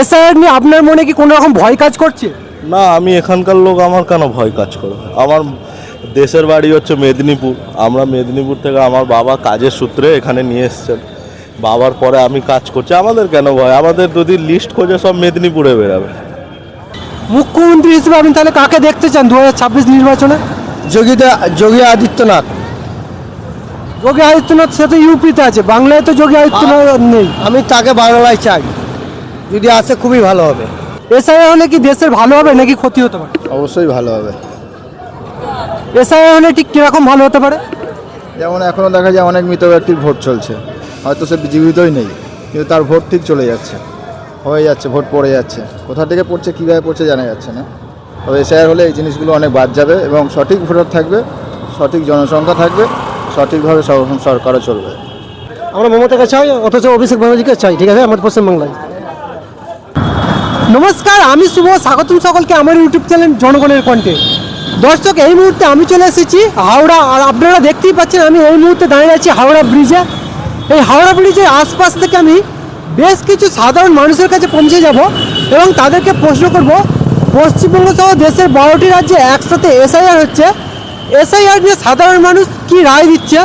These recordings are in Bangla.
এসআইআর নিয়ে আপনার মনে কি কোনো রকম ভয় কাজ করছে? না আমি এখানকার লোক আমার কেন ভয় কাজ করবে? আমার দেশের বাড়ি হচ্ছে মেদিনীপুর। আমরা মেদিনীপুর থেকে আমার বাবা কাজের সূত্রে এখানে নিয়ে এসছেন। বাবার পরে আমি কাজ করছি। আমাদের কেন ভয়? আমাদের যদি লিস্ট খোঁজে সব মেদিনীপুরে বেরাবে। মুখ্যমন্ত্রী হিসেবে আপনি তাহলে কাকে দেখতে চান দু হাজার ছাব্বিশ নির্বাচনে? যোগীদা যোগী আদিত্যনাথ। যোগী আদিত্যনাথ সে তো ইউপিতে আছে। বাংলায় তো যোগী আদিত্যনাথ নেই। আমি তাকে বাংলায় চাই। যদি আসে খুবই ভালো হবে। এসআইআর হলে কি দেশের ভালো হবে নাকি ক্ষতি হতে পারে? অবশ্যই ভালো হবে। এসআইআর হলে ঠিক কীরকম ভালো হতে পারে? যেমন এখনও দেখা যায় অনেক মৃত ব্যক্তির ভোট চলছে। হয়তো সে জীবিতই নেই কিন্তু তার ভোট ঠিক চলে যাচ্ছে। হয়ে যাচ্ছে ভোট পড়ে যাচ্ছে। কোথা থেকে পড়ছে কীভাবে পড়ছে জানা যাচ্ছে না। তবে এসআইআর হলে এই জিনিসগুলো অনেক বাদ যাবে এবং সঠিক ভোটার থাকবে সঠিক জনসংখ্যা থাকবে সঠিকভাবে সর- সরকারও চলবে। আমরা মমতাকে চাই অথচ অভিষেক ব্যানার্জিকে চাই ঠিক আছে? আমাদের পশ্চিমবাংলায়। নমস্কার, আমি শুভ, স্বাগতম সকলকে আমার ইউটিউব চ্যানেল জনগণের কণ্ঠে। দর্শক, এই মুহূর্তে আমি চলে এসেছি হাওড়া, আর আপনারা দেখতেই পাচ্ছেন আমি এই মুহূর্তে দাঁড়িয়ে আছি হাওড়া ব্রিজে এই হাওড়া ব্রিজের আশপাশ থেকে আমি বেশ কিছু সাধারণ মানুষের কাছে পৌঁছে যাব এবং তাদেরকে প্রশ্ন করব, পশ্চিমবঙ্গ সহ দেশের বারোটি রাজ্যে একসাথে এসআইআর হচ্ছে। এসআইআর নিয়ে সাধারণ মানুষ কি রায় দিচ্ছে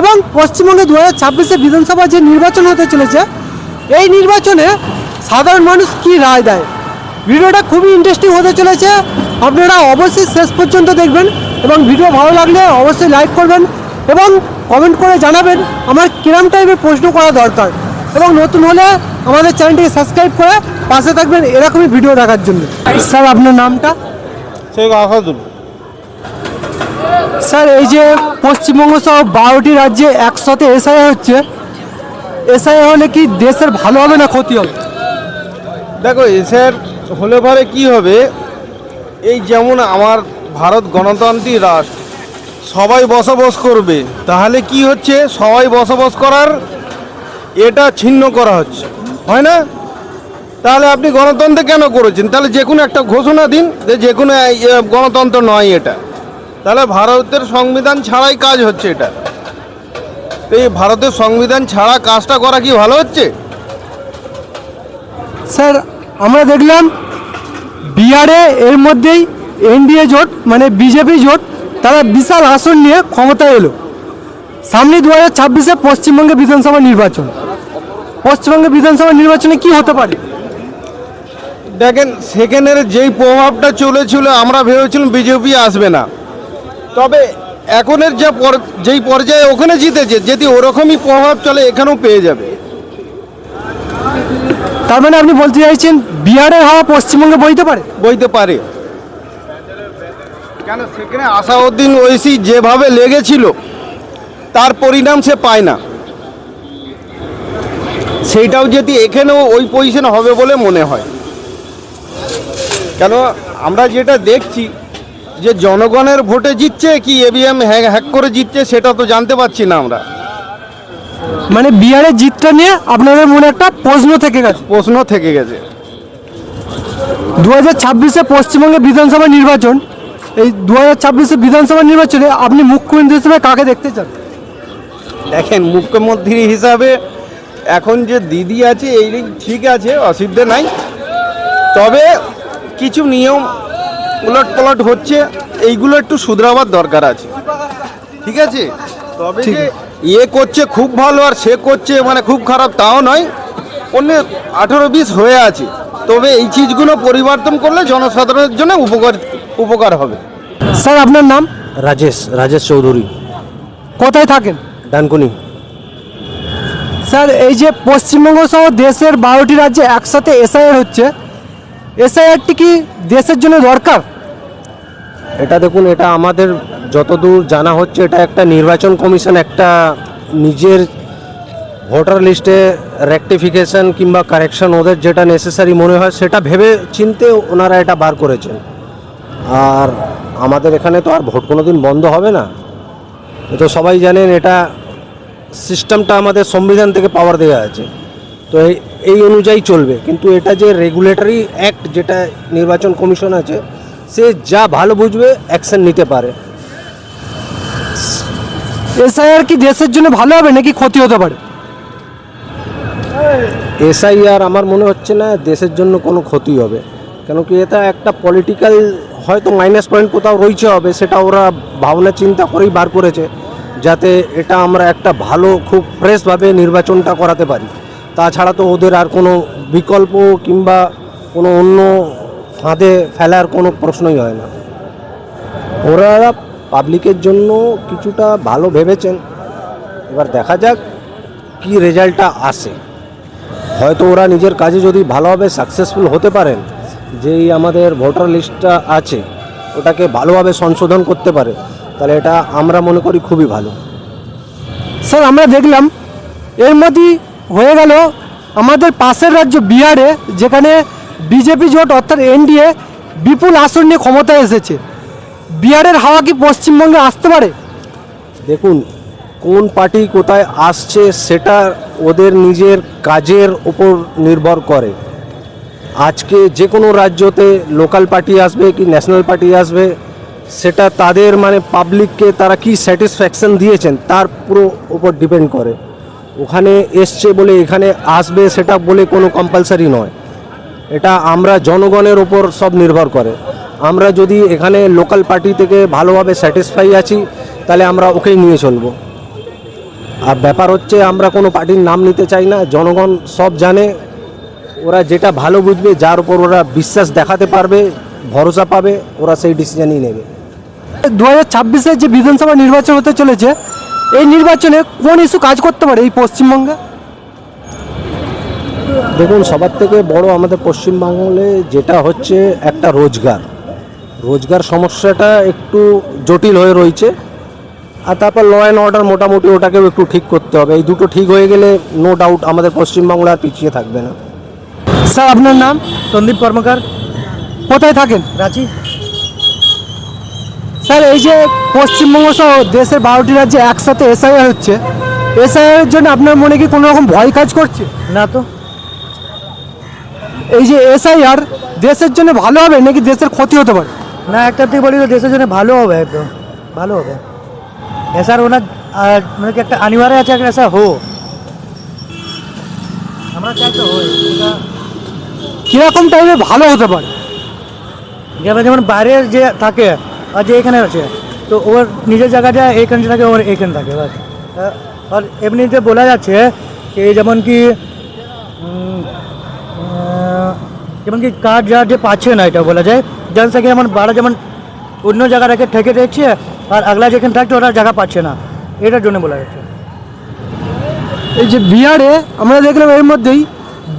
এবং পশ্চিমবঙ্গে দু হাজার ছাব্বিশে বিধানসভা যে নির্বাচন হতে চলেছে, এই নির্বাচনে সাধারণ মানুষ কি রায় দেয়? ভিডিওটা খুবই ইন্টারেস্টিং হতে চলেছে। আপনারা অবশ্যই শেষ পর্যন্ত দেখবেন এবং ভিডিও ভালো লাগলে অবশ্যই লাইক করবেন এবং কমেন্ট করে জানাবেন আমার কিরম টাইপের প্রশ্ন করা দরকার। এবং নতুন হলে আমাদের চ্যানেলটিকে সাবস্ক্রাইব করে পাশে থাকবেন এরকমই ভিডিও দেখার জন্য। স্যার আপনার নামটা? আসাদুল। স্যার এই যে পশ্চিমবঙ্গ সহ বারোটি রাজ্যে একসাথে এসআই হচ্ছে। এসআই হলে কি দেশের ভালো হবে না ক্ষতি হবে? দেখো, এসের হলে পরে কি হবে? এই যেমন আমার ভারত গণতান্ত্রিক রাষ্ট্র, সবাই বসবাস করবে, তাহলে কি হচ্ছে? সবাই বসবাস করার এটা ছিন্ন করা হচ্ছে, হয় না? তাহলে আপনি গণতন্ত্র কেন করেছেন? তাহলে যে কোনো একটা ঘোষণা দিন যে যে কোনো গণতন্ত্র নয় এটা। তাহলে ভারতের সংবিধান ছাড়াই কাজ হচ্ছে এটা। তো এই ভারতের সংবিধান ছাড়া কাজটা করা কি ভালো হচ্ছে? স্যার আমরা দেখলাম বিহারে এর মধ্যেই এনডিএ জোট মানে বিজেপি জোট, তারা বিশাল আসন নিয়ে ক্ষমতায় এলো। সামনে দু হাজার ছাব্বিশে পশ্চিমবঙ্গে বিধানসভা নির্বাচন। পশ্চিমবঙ্গে বিধানসভা নির্বাচনে কি হতে পারে? দেখেন, সেখানের যেই প্রভাবটা চলেছিল, আমরা ভেবেছিলাম বিজেপি আসবে না। তবে এখনের যে যেই পর্যায়ে ওখানে জিতেছে, যদি ওরকমই প্রভাব চলে, এখানেও পেয়ে যাবে। তার মানে আপনি বলতে চাইছেন বিহারের হাওয়া পশ্চিমবঙ্গে বইতে পারে? বইতে পারে। কেন সেখানে আসাউদ্দিন ঐশী যেভাবে লেগেছিল, তার পরিণাম সে পায় না। সেইটাও যদি এখানেও ওই পজিশন হবে বলে মনে হয়। কেন আমরা যেটা দেখছি, যে জনগণের ভোটে জিতছে কি এবিএম হ্যাক করে জিতছে, সেটা তো জানতে পারছি না আমরা। মানে বিহারের জিতটা নিয়ে আপনাদের মনে একটা প্রশ্ন থেকে গেছে। প্রশ্ন থেকে গেছে। দু হাজার ছাব্বিশে পশ্চিমবঙ্গে বিধানসভা নির্বাচন এই দু হাজার ছাব্বিশে বিধানসভা নির্বাচনে আপনি মুখ্যমন্ত্রী হিসেবে কাকে দেখতে চান? দেখেন মুখ্যমন্ত্রী হিসাবে এখন যে দিদি আছে এই ঠিক আছে অসুবিধে নাই। তবে কিছু নিয়ম উলট পালট হচ্ছে এইগুলো একটু শুধরাবার দরকার আছে। ঠিক আছে? তবে ইয়ে করছে খুব ভালো আর সে করছে মানে খুব খারাপ তাও নয়। অন্য আঠেরো বিশ হয়ে আছে। তবে এই চিজগুলো পরিবর্তন করলে জনসাধারণের জন্য উপকার উপকার হবে। স্যার আপনার নাম? রাজেশ রাজেশ চৌধুরী। কোথায় থাকেন? ডানকুনি। স্যার এই যে পশ্চিমবঙ্গ সহ দেশের বারোটি রাজ্যে একসাথে এসআইআর হচ্ছে এসআইআরটি কি দেশের জন্য দরকার? এটা দেখুন, এটা আমাদের যতদূর জানা হচ্ছে, এটা একটা নির্বাচন কমিশন, একটা নিজের ভোটার লিস্টে রেকটিফিকেশন কিংবা কারেকশন ওদের যেটা নেসেসারি মনে হয়, সেটা ভেবে চিনতে ওনারা এটা বার করেছেন। আর আমাদের এখানে তো আর ভোট কোনো দিন বন্ধ হবে না। তো সবাই জানেন, এটা সিস্টেমটা আমাদের সংবিধান থেকে পাওয়ার দেওয়া আছে। তো এই অনুযায়ী চলবে। কিন্তু এটা যে রেগুলেটরি অ্যাক্ট যেটা নির্বাচন কমিশন আছে সে যা ভালো বুঝবে অ্যাকশন নিতে পারে। এসআইআর কি দেশের জন্য ভালো হবে নাকি ক্ষতি হতে পারে? এসআইআর আমার মনে হচ্ছে না দেশের জন্য কোনো ক্ষতি হবে। কেন কি এটা একটা পলিটিক্যাল হয়তো মাইনাস পয়েন্ট কোথাও রয়েছে হবে সেটা ওরা ভাবনা চিন্তা করেই বার করেছে যাতে এটা আমরা একটা ভালো খুব ফ্রেশভাবে নির্বাচনটা করাতে পারি। তাছাড়া তো ওদের আর কোনো বিকল্প কিংবা কোনো অন্য ফাঁদে ফেলার কোনো প্রশ্নই হয় না। ওরা পাবলিকের জন্য কিছুটা ভালো ভেবেছেন। এবার দেখা যাক কি রেজাল্টটা আসে। হয়তো ওরা নিজের কাজে যদি ভালোভাবে সাকসেসফুল হতে পারেন, যেই আমাদের ভোটার লিস্টটা আছে, ওটাকে ভালোভাবে সংশোধন করতে পারে, তাহলে এটা আমরা মনে করি খুবই ভালো। স্যার, আমরা দেখলাম, এর মধ্যেই হয়ে গেল আমাদের পাশের রাজ্য বিহারে, যেখানে বিজেপি জোট, অর্থাৎ এনডিএ, বিপুল আসন নিয়ে ক্ষমতায় এসেছে। বিহারের হাওয়া কি পশ্চিমবঙ্গে আসতে পারে? দেখুন, কোন পার্টি কোথায় আসছে সেটা ওদের নিজের কাজের উপর নির্ভর করে। আজকে যে কোনো রাজ্যতে লোকাল পার্টি আসবে কি ন্যাশনাল পার্টি আসবে, সেটা তাদের মানে পাবলিককে তারা কি স্যাটিসফ্যাকশন দিয়েছেন তার পুরো উপর ডিপেন্ড করে। ওখানে এসছে বলে এখানে আসবে সেটা বলে কোনো কম্পালসারি নয়। এটা আমরা জনগণের ওপর সব নির্ভর করে। আমরা যদি এখানে লোকাল পার্টি থেকে ভালোভাবে স্যাটিসফাই আছি, তাহলে আমরা ওকেই নিয়ে চলবো। আর ব্যাপার হচ্ছে আমরা কোনো পার্টির নাম নিতে চাই না, জনগণ সব জানে। ওরা যেটা ভালো বুঝবে, যার উপর ওরা বিশ্বাস দেখাতে পারবে, ভরসা পাবে, ওরা সেই ডিসিশনই নেবে। দু হাজার ছাব্বিশের যে বিধানসভা নির্বাচন হতে চলেছে, এই নির্বাচনে কোন ইস্যু কাজ করতে পারে এই পশ্চিমবঙ্গে? দেখুন সবার থেকে বড় আমাদের পশ্চিমবাংলে যেটা হচ্ছে একটা রোজগার। রোজগার সমস্যাটা একটু জটিল হয়ে রয়েছে। আর তারপর ল অ্যান্ড অর্ডার মোটামুটি ওটাকেও একটু ঠিক করতে হবে। এই দুটো ঠিক হয়ে গেলে নো ডাউট আমাদের পশ্চিমবাংলা আর পিছিয়ে থাকবে না। স্যার আপনার নাম? সন্দীপ কর্মকার। কোথায় থাকেন? রাঁচি। স্যার এই যে পশ্চিমবঙ্গ সহ দেশের বারোটি রাজ্যে একসাথে এসআইআর হচ্ছে। এসআইআর জন্য আপনার মনে কি কোনো রকম ভয় কাজ করছে? না তো। এই যে এসআইআর দেশের জন্য ভালো হবে নাকি দেশের ক্ষতি হতে পারে? না একটা দিক বলি দেশের জন্য ভালো হবে একদম ভালো হবে। এসআর ওনার মানে কি একটা অনিবার্য আছে একটা এসআর হো। আমরা চাই তো হয় কীরকম টাইমে ভালো হতে পারে? যেমন বাইরে যে থাকে আর যে এখানে আছে তো ওর নিজের জায়গা জায়গাটা এখানে থাকে ওর এখানে থাকে আর এমনিতে বলা যাচ্ছে যেমন কি যেমন কি কাজ যার যে পাচ্ছে না এটা বলা যায়। জনসংখ্যা যেমন বাড়া যেমন অন্য জায়গা রেখে ঠেকে দিচ্ছে আর আগলা যেখানে থাকছে ওরা জায়গা পাচ্ছে না। এটার জন্য বলা যাচ্ছে এই যে বিহারে আমরা দেখলাম এর মধ্যেই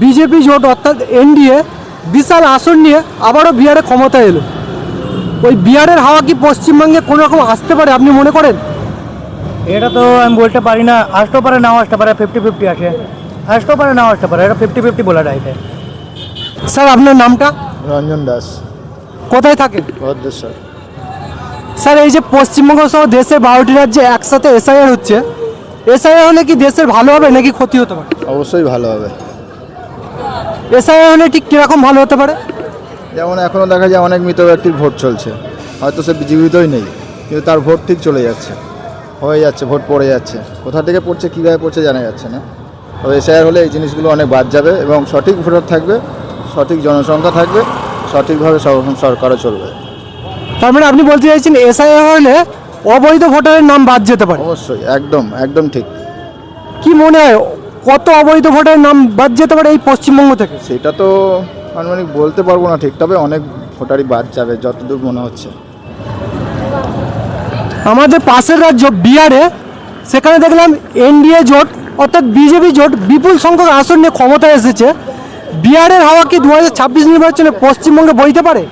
বিজেপি জোট অর্থাৎ এনডিএ বিশাল আসন নিয়ে আবারও বিহারে ক্ষমতা এলো। ওই বিহারের হাওয়া কি পশ্চিমবঙ্গে কোনো রকম আসতে পারে আপনি মনে করেন? এটা তো আমি বলতে পারি না আসতেও পারে নাও আসতে পারে ফিফটি ফিফটি আছে। আসতেও পারে নাও আসতে পারে এটা ফিফটি ফিফটি বলা যায় এটা। স্যার আপনার নামটা? রঞ্জন দাস। কোথায় থাকেন? ভদ্রেশ্বর। স্যার এই যে পশ্চিমবঙ্গ সহ দেশের বারোটি রাজ্যে একসাথে এসআইআর হচ্ছে এসআইআর হলে কি দেশের ভালো হবে নাকি ক্ষতি হতে পারে? অবশ্যই ভালো হবে। এসআইআর হলে ঠিক কীরকম ভালো হতে পারে? যেমন এখনও দেখা যায় অনেক মৃত ব্যক্তির ভোট চলছে। হয়তো সে জীবিতই নেই কিন্তু তার ভোট ঠিক চলে যাচ্ছে। হয়ে যাচ্ছে ভোট পড়ে যাচ্ছে। কোথা থেকে পড়ছে কীভাবে পড়ছে জানা যাচ্ছে না। তবে এসআইআর হলে এই জিনিসগুলো অনেক বাদ যাবে এবং সঠিক ভোটার থাকবে সঠিক জনসংখ্যা থাকবে সঠিকভাবে সর- সরকারও চলবে। তার মানে আপনি বলতে চাইছেন এসআইআর হলে অবৈধ ভোটারের নাম বাদ যেতে পারে? অবশ্যই একদম একদম ঠিক। কি মনে হয় কত অবৈধ ভোটারের নাম বাদ যেতে পারে এই পশ্চিমবঙ্গ থেকে? সেটা তো আনুমানিক বলতে পারব না ঠিক তবে অনেক ভোটারই বাদ যাবে যতদূর মনে হচ্ছে। আমাদের পাশের রাজ্য বিহারে সেখানে দেখলাম এনডিএ জোট অর্থাৎ বিজেপি জোট বিপুল সংখ্যক আসন নিয়ে ক্ষমতায় এসেছে। বিহারের হাওয়া কি দু হাজার ছাব্বিশ নির্বাচনে পশ্চিমবঙ্গে বইতে পারে?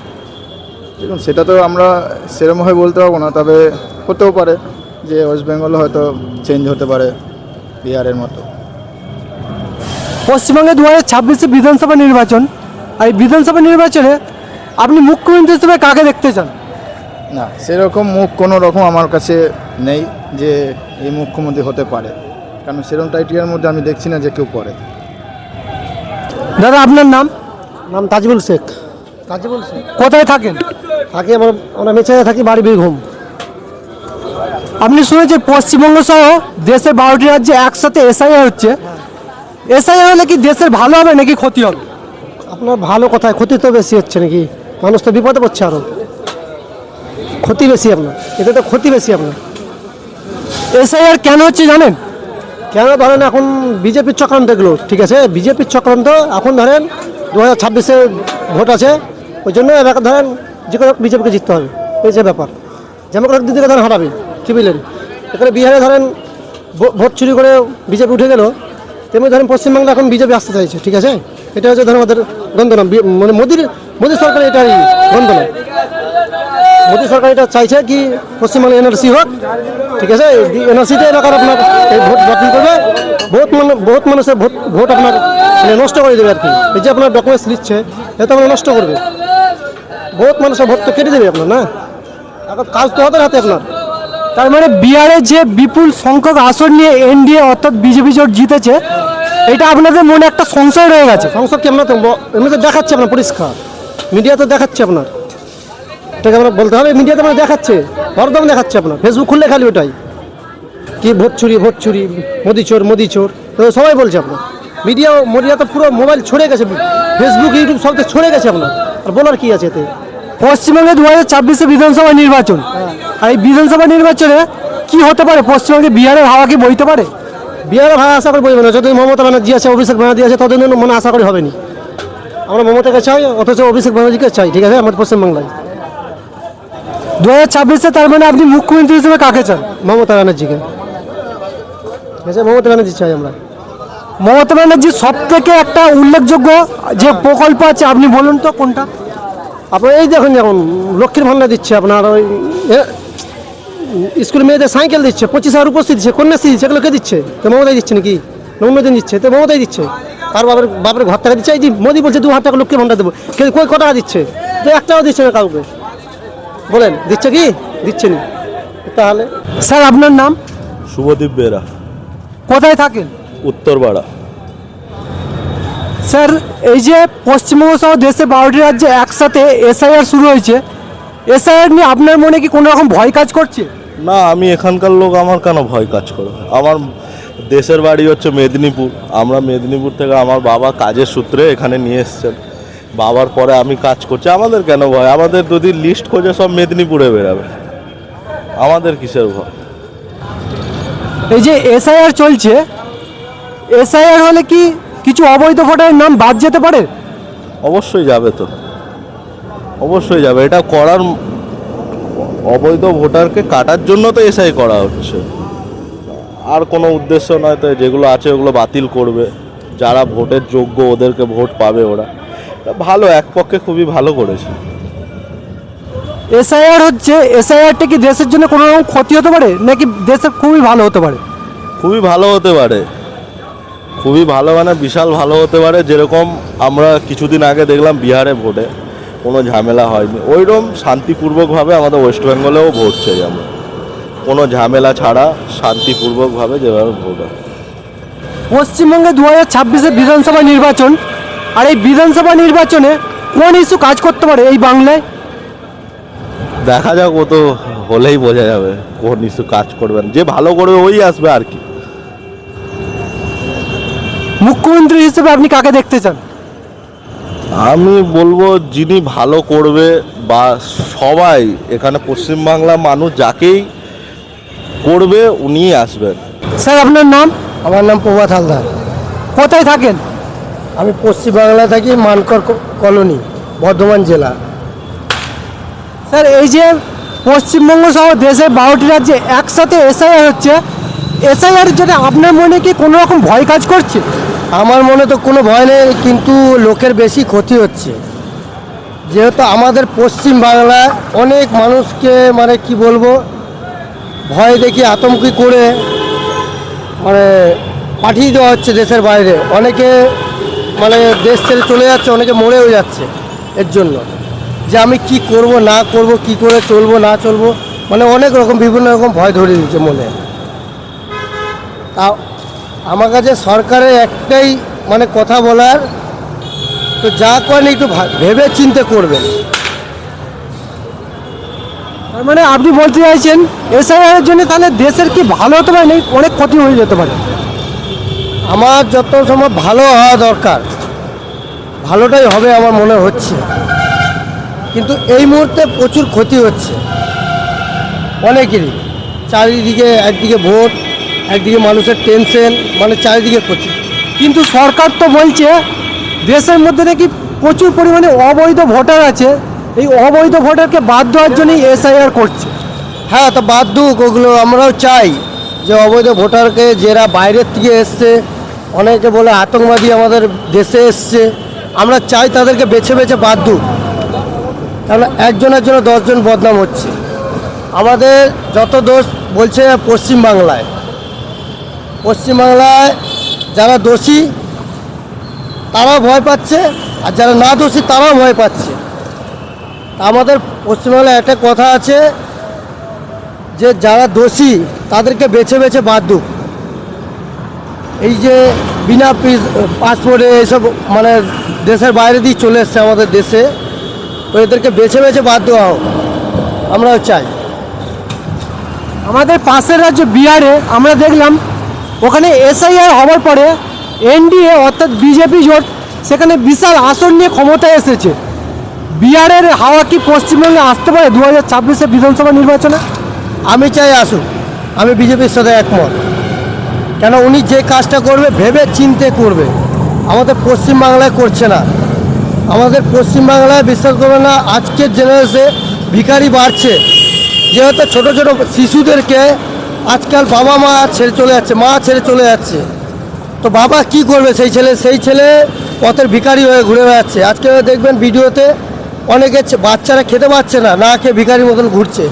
দেখুন সেটা তো আমরা সেরমভাবে বলতে পারব না তবে হতেও পারে যে ওয়েস্ট বেঙ্গল হয়তো চেঞ্জ হতে পারে বিহারের মতো। পশ্চিমবঙ্গে দু হাজার ছাব্বিশে বিধানসভা নির্বাচন আর এই বিধানসভা নির্বাচনে আপনি মুখ্যমন্ত্রী হিসেবে কাকে দেখতে চান? না সেরকম মুখ কোনো রকম আমার কাছে নেই যে এই মুখ্যমন্ত্রী হতে পারে কারণ সেরকম টাইটিয়ার মধ্যে আমি দেখছি না যে কেউ পড়ে। দাদা আপনার নাম? নাম তাজবুল শেখ। তাজবুল শেখ। কোথায় থাকেন? থাকি আমার আমরা মেচে থাকি বাড়ি বীরভূম। আপনি শুনেছেন পশ্চিমবঙ্গ সহ দেশের বারোটি রাজ্যে একসাথে এসআইআর হচ্ছে। এসআইআর হলে কি দেশের ভালো হবে নাকি ক্ষতি হবে? আপনার ভালো কথায় ক্ষতি তো বেশি হচ্ছে নাকি? মানুষ তো বিপদে পড়ছে আরও ক্ষতি বেশি আপনার। এতে তো ক্ষতি বেশি আপনার। এসআইআর কেন হচ্ছে জানেন? কেন ধরেন এখন বিজেপির চক্রান্ত এগুলো ঠিক আছে? বিজেপির চক্রান্ত এখন ধরেন দু হাজার ছাব্বিশে ভোট আছে, ওই জন্য এবার ধরেন যে কোনো বিজেপিকে জিততে হবে। এই যে ব্যাপার। যেমন করে দিদিকে ধরেন হারাবে কী বুঝলেন এখানে বিহারে ধরেন ভোট চুরি করে বিজেপি উঠে গেল, তেমনি ধরেন পশ্চিমবাংলা এখন বিজেপি আসতে চাইছে, ঠিক আছে? এটা হচ্ছে ধরেন আমাদের গন্ধনা। মানে মোদির, মোদী সরকার এটা গন্ধনা। মোদী সরকার এটা চাইছে কি পশ্চিমবঙ্গে এনআরসি হোক ঠিক আছে? এনআরসিতে এলাকার আপনার এই ভোট বাতিল করবে। বহুত মানে বহুত মানুষের ভোট ভোট আপনার মানে নষ্ট করে দেবে আর কি। এই যে আপনার ডকুমেন্টস নিচ্ছে এটা আপনার নষ্ট করবে। বহুত মানুষের ভোট তো কেটে দেবে আপনার না? এখন কাজ তো হাতের হাতে আপনার। তার মানে বিহারে যে বিপুল সংখ্যক আসন নিয়ে এনডিএ অর্থাৎ বিজেপি জোট জিতেছে এটা আপনাদের মনে একটা সংশয় রয়ে গেছে। সংসদ কি আপনার তো এমনিতে দেখাচ্ছে আপনার পরিষ্কার। মিডিয়া তো দেখাচ্ছে আপনার। এটাকে আমরা বলতে হবে মিডিয়াতে আপনার দেখাচ্ছে হরদম দেখাচ্ছে আপনার। ফেসবুক খুললে খালি ওটাই। কি ভোট চুরি ভোট চুরি মোদি চোর মোদি চোর তো সবাই বলছে আপনার। মিডিয়া মিডিয়া তো পুরো মোবাইল ছড়ে গেছে ফেসবুক ইউটিউব সব তো ছড়ে গেছে আপনার। আর বলার কি আছে এতে? পশ্চিমবঙ্গে দু হাজার ছাব্বিশে বিধানসভা নির্বাচন। আর এই বিধানসভা নির্বাচনে কি হতে পারে? পশ্চিমবঙ্গে বিহারের হাওয়া কি বইতে পারে? বিহারের ভাই আশা করি বলবে না। যতদিন মমতা ব্যানার্জি আছে অভিষেক ব্যানার্জি আছে ততদিন মনে আশা করি হবে না আমরা মমতাকে চাই অথচ অভিষেক ব্যানার্জিকে চাই ঠিক আছে? আমাদের পশ্চিমবাংলায়। দু হাজার ছাব্বিশে তার মানে আপনি মুখ্যমন্ত্রী হিসেবে কাকে চান? মমতা ব্যানার্জিকে। আছে মমতা ব্যানার্জি চাই আমরা। মমতা ব্যানার্জির সব থেকে একটা উল্লেখযোগ্য যে প্রকল্প আছে আপনি বলুন তো কোনটা? আপনার এই দেখুন যেমন লক্ষ্মীর ভান্ডার দিচ্ছে আপনার ওই স্কুল মেয়েদের সাইকেল দিচ্ছে পঁচিশ হাজার উপস্থিত দিচ্ছে কন্যাশ্রী দিচ্ছে এগুলো কে দিচ্ছে? তো মমতাই দিচ্ছে নাকি? নৌমদিন দিচ্ছে তো মমতাই দিচ্ছে। আর বাবার বাপের ঘর টাকা দিচ্ছে এই যে মোদি বলছে দু হাজার টাকা লক্ষ্মীর ভান্ডার দেবো। কে কই ক টাকা দিচ্ছে? তো এক টাকাও দিচ্ছে না কাউকে। বলেন দিচ্ছে কি? দিচ্ছে না। তাহলে? স্যার আপনার নাম? শুভদীপ বেরা। কোথায় থাকেন? উত্তরপাড়া স্যার এই যে পশ্চিমবঙ্গ সহ দেশে বারোটি রাজ্যে একসাথে এসআইআর শুরু হয়েছে এসআইআর নিয়ে আপনার মনে কি কোনো রকম ভয় কাজ করছে? না আমি এখানকার লোক আমার কেন ভয় কাজ করবে আমার দেশের বাড়ি হচ্ছে মেদিনীপুর। আমরা মেদিনীপুর থেকে আমার বাবা কাজের সূত্রে এখানে নিয়ে এসছেন। বাবার পরে আমি কাজ করছি। আমাদের কেন ভয়? আমাদের যদি লিস্ট খোঁজে সব মেদিনীপুরে বেরাবে। আমাদের কিসের ভয়? এই যে এসআইআর চলছে এসআইআর হলে কি কিছু অবৈধ ভোটারের নাম বাদ যেতে পারে? অবশ্যই যাবে তো। অবশ্যই যাবে। এটা করার অবৈধ ভোটারকে কাটার জন্য তো এসআই করা হচ্ছে। আর কোনো উদ্দেশ্য নয় তো যেগুলো আছে ওগুলো বাতিল করবে। যারা ভোটের যোগ্য ওদেরকে ভোট পাবে ওরা। ভালো এক পক্ষে খুবই ভালো করেছে। এসআইআর হচ্ছে এসআইআরটা কি দেশের জন্য কোনো রকম ক্ষতি হতে পারে? নাকি দেশের খুবই ভালো হতে পারে? খুবই ভালো হতে পারে। খুবই ভালো মানে বিশাল ভালো হতে পারে যেরকম আমরা কিছুদিন আগে দেখলাম বিহারে ভোটে। কোনো ঝামেলা হয়নি। ওইরকম শান্তিপূর্বকভাবে আমাদের ওয়েস্ট বেঙ্গলেও ভোট চাই আমরা। কোনো ঝামেলা ছাড়া শান্তিপূর্বকভাবে যেভাবে ভোট হয়। পশ্চিমবঙ্গে দু হাজার ছাব্বিশে বিধানসভা নির্বাচন আর এই বিধানসভা নির্বাচনে কোন ইস্যু কাজ করতে পারে এই বাংলায়? দেখা যাক ও তো হলেই বোঝা যাবে কোন ইস্যু কাজ করবেন যে ভালো করবে ওই আসবে আর কি। মুখ্যমন্ত্রী হিসেবে আপনি কাকে দেখতে চান? আমি বলব যিনি ভালো করবে বা সবাই এখানে পশ্চিমবাংলার মানুষ যাকেই করবে উনিই আসবেন। স্যার আপনার নাম? আমার নাম প্রভাত হালদার। কোথায় থাকেন? আমি পশ্চিমবাংলায় থাকি মানকর কলোনি বর্ধমান জেলা। স্যার এই যে পশ্চিমবঙ্গ সহ দেশের বারোটি রাজ্যে একসাথে এসআইআর হচ্ছে এসআইআর জন্য আপনার মনে কি কোনো রকম ভয় কাজ করছে? আমার মনে তো কোনো ভয় নেই কিন্তু লোকের বেশি ক্ষতি হচ্ছে। যেহেতু আমাদের পশ্চিম বাংলায় অনেক মানুষকে মানে কি বলব ভয় দেখি আতঙ্কি করে মানে পাঠিয়ে দেওয়া হচ্ছে দেশের বাইরে। অনেকে মানে দেশ ছেড়ে চলে যাচ্ছে, অনেকে মরেও যাচ্ছে এর জন্য। যে আমি কি করব, না করব, কি করে চলবো, না চলবো মানে অনেক রকম, বিভিন্ন রকম ভয় ধরে দিচ্ছে মনে। তা আমার কাছে সরকারের একটাই মানে কথা বলার, তো যা করেন একটু ভেবে চিন্তে করবেন। তার মানে আপনি বলতে চাইছেন, এসআইআর জন্য তাহলে দেশের কি ভালো হতে পারে, নাকি অনেক ক্ষতি হয়ে যেতে পারে? আমার যত সময় ভালো হওয়া দরকার, ভালোটাই হবে আমার মনে হচ্ছে। কিন্তু এই মুহূর্তে প্রচুর ক্ষতি হচ্ছে। অনেকেরই। চারিদিকে একদিকে ভোট, একদিকে মানুষের টেনশন মানে চারিদিকে ক্ষতি। কিন্তু সরকার তো বলছে, দেশের মধ্যে নাকি প্রচুর পরিমাণে অবৈধ ভোটার আছে। এই অবৈধ ভোটারকে বাদ দেওয়ার জন্যই এসআইআর করছে। হ্যাঁ তো বাধ্যক ওগুলো আমরাও চাই যে অবৈধ ভোটারকে যারা বাইরের থেকে এসছে অনেকে বলে আতঙ্কবাদী আমাদের দেশে এসছে। আমরা চাই তাদেরকে বেছে বেছে বাদ দুক। কারণ একজনের জন্য দশজন বদনাম হচ্ছে। আমাদের যত দোষ বলছে পশ্চিমবাংলায়। পশ্চিমবাংলায় যারা দোষী তারা ভয় পাচ্ছে। আর যারা না দোষী, তারাও ভয় পাচ্ছে। আমাদের পশ্চিমবাংলায় একটা কথা আছে যে, যারা দোষী, তাদেরকে বেছে বেছে বাদ দুক। এই যে বিনা পাসপোর্টে এইসব মানে দেশের বাইরে দিয়ে চলে এসছে আমাদের দেশে, তো এদেরকে বেছে বেছে বাদ দেওয়া হোক, আমরাও চাই। আমাদের পাশের রাজ্য বিহারে আমরা দেখলাম, ওখানে এসআইআর হওয়ার পরে এনডিএ অর্থাৎ বিজেপি জোট, সেখানে বিশাল আসন নিয়ে ক্ষমতায় এসেছে। বিহারের হাওয়া কি পশ্চিমবঙ্গে আসতে পারে দু হাজার ছাব্বিশে বিধানসভা নির্বাচনে? আমি চাই আসুক। আমি বিজেপির সাথে একমত। কেন উনি যে কাজটা করবে ভেবে চিনতে করবে। আমাদের পশ্চিমবাংলায় করছে না। আমাদের পশ্চিমবাংলায় বিশ্বাস করবে না, আজকের জেনারেশনে ভিখারি বাড়ছে। যেহেতু ছোট ছোট শিশুদেরকে আজকাল বাবা মা ছেড়ে চলে যাচ্ছে, মা ছেড়ে চলে যাচ্ছে। তো বাবা কি করবে সেই ছেলে? সেই ছেলে পথের ভিখারি হয়ে ঘুরে বেড়াচ্ছে। আজকে দেখবেন ভিডিওতে অনেকে বাচ্চারা খেতে পাচ্ছে না না খেয়ে ভিখারির মতন ঘুরছে।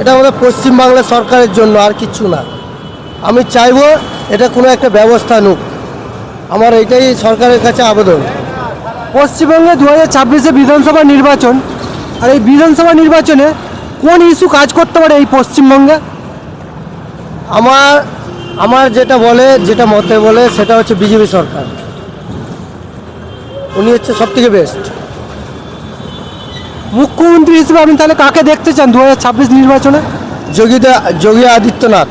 এটা আমাদের পশ্চিমবাংলা সরকারের জন্য আর কিচ্ছু না। আমি চাইব এটা কোনো একটা ব্যবস্থা নুক। আমার এটাই সরকারের কাছে আবেদন। পশ্চিমবঙ্গে দু হাজার ছাব্বিশে বিধানসভা নির্বাচন আর এই বিধানসভা নির্বাচনে কোন ইস্যু কাজ করতে পারে এই পশ্চিমবঙ্গে? আমার আমার যেটা বলে যেটা মতে বলে সেটা হচ্ছে বিজেপি সরকার। উনি হচ্ছে সব থেকে বেস্ট। মুখ্যমন্ত্রী হিসেবে আপনি তাহলে কাকে দেখতে চান দু হাজার ছাব্বিশ নির্বাচনে? যোগীদা যোগী আদিত্যনাথ।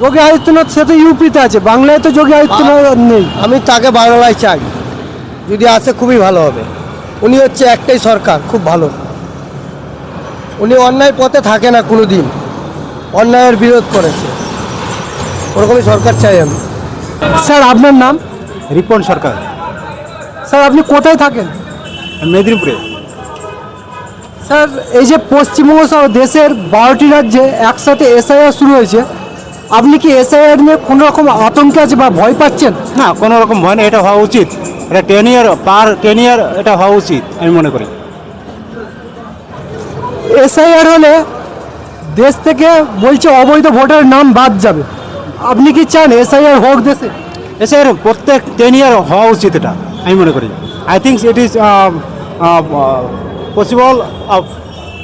যোগী আদিত্যনাথ সে তো ইউপিতে আছে বাংলায় তো যোগী আদিত্যনাথ নেই। আমি তাকে বাংলায় চাই যদি আসে খুবই ভালো হবে। উনি হচ্ছে একটাই সরকার খুব ভালো। উনি অন্যায় পথে থাকে না কোনো দিন অন্যায়ের বিরোধ করেছে। ওরকমই সরকার চাই আমি। স্যার আপনার নাম? রিপন সরকার। স্যার আপনি কোথায় থাকেন? মেদিনীপুরে। স্যার এই যে পশ্চিমবঙ্গ সহ দেশের বারোটি রাজ্যে একসাথে এসআইআর শুরু হয়েছে আপনি কি এসআইআর নিয়ে কোনো রকম আতঙ্কে আছে বা ভয় পাচ্ছেন? না কোনো রকম ভয় নেই এটা হওয়া উচিত। এটা টেন ইয়ার পার টেন ইয়ার এটা হওয়া উচিত আমি মনে করি। এসআইআর হলে দেশ থেকে বলছে অবৈধ ভোটারের নাম বাদ যাবে। আপনি কি চান এসআইআর হোক দেশে? এসে এর প্রত্যেক টেন ইয়ার হওয়া উচিত এটা আমি মনে করি। I think it is possible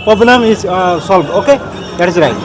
problem is solve okay that is right